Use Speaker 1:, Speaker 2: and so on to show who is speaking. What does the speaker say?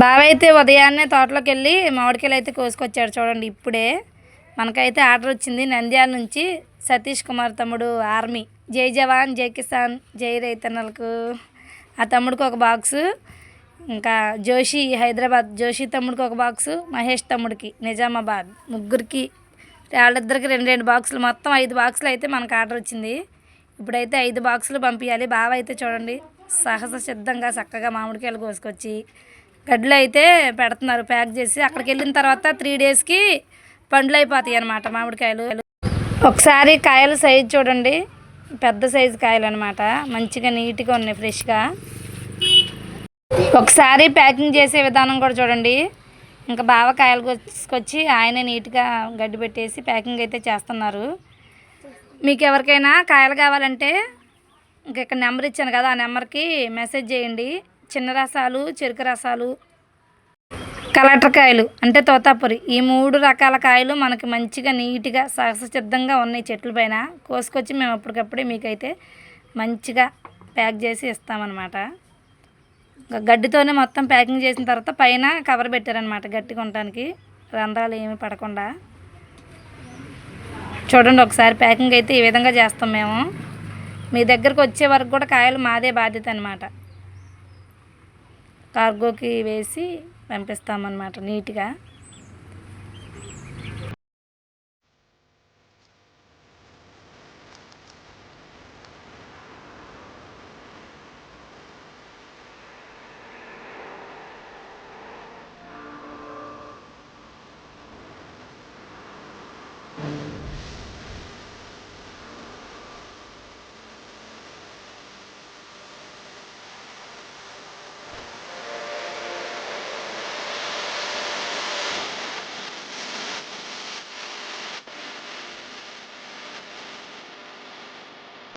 Speaker 1: బావ అయితే ఉదయాన్నే తోటలోకి వెళ్ళి మామిడికాయలు అయితే కోసుకొచ్చాడు చూడండి ఇప్పుడే. మనకైతే ఆర్డర్ వచ్చింది నంద్యాల నుంచి సతీష్ కుమార్ తమ్ముడు ఆర్మీ. జై జవాన్ జై కిసాన్ జై రైతన్నలకు. ఆ తమ్ముడికి ఒక బాక్సు ఇంకా జోషి హైదరాబాద్ జోషి తమ్ముడికి ఒక బాక్సు మహేష్ తమ్ముడికి నిజామాబాద్ ముగ్గురికి వాళ్ళిద్దరికి రెండు రెండు బాక్సులు. మొత్తం ఐదు బాక్సులు అయితే మనకు ఆర్డర్ వచ్చింది. ఇప్పుడైతే ఐదు బాక్సులు పంపించాలి బావ అయితే చూడండి సహజ సిద్ధంగా చక్కగా మామిడికాయలు కోసుకొచ్చి గడ్డలు అయితే పెడుతున్నారు ప్యాక్ చేసి. అక్కడికి వెళ్ళిన తర్వాత త్రీ డేస్కి పండ్లు అయిపోతాయి అన్నమాట మామిడికాయలు. ఒకసారి కాయల సైజు చూడండి. పెద్ద సైజు కాయలు అనమాట మంచిగా నీట్గా ఉన్నాయి ఫ్రెష్గా. ఒకసారి ప్యాకింగ్ చేసే విధానం కూడా చూడండి. ఇంకా బావ కాయలు కోసుకొచ్చి ఆయన నీట్గా గడ్డి పెట్టేసి ప్యాకింగ్ అయితే చేస్తున్నారు. మీకు ఎవరికైనా కాయలు కావాలంటే ఇంక ఇక్కడ నెంబర్ ఇచ్చాను కదా ఆ నెంబర్కి మెసేజ్ చేయండి. చిన్న రసాలు చెరుకు రసాలు కలెక్టర్ కాయలు అంటే తోతాపురి. ఈ మూడు రకాల కాయలు మనకి మంచిగా నీట్గా సహసిద్ధంగా ఉన్నాయి చెట్ల పైన. కోసుకొచ్చి మేము అప్పటికప్పుడే మీకైతే మంచిగా ప్యాక్ చేసి ఇస్తామన్నమాట. గడ్డితోనే మొత్తం ప్యాకింగ్ చేసిన తర్వాత పైన కవర్ పెట్టారనమాట గట్టి కొనడానికి రంధ్రాలు ఏమి పడకుండా. చూడండి ఒకసారి ప్యాకింగ్ అయితే ఈ విధంగా చేస్తాం మేము. మీ దగ్గరకు వచ్చే వరకు కూడా కాయలు మాదే బాధ్యత అనమాట కార్గోకి వేసి పంపిస్తామన్నమాట నీట్గా.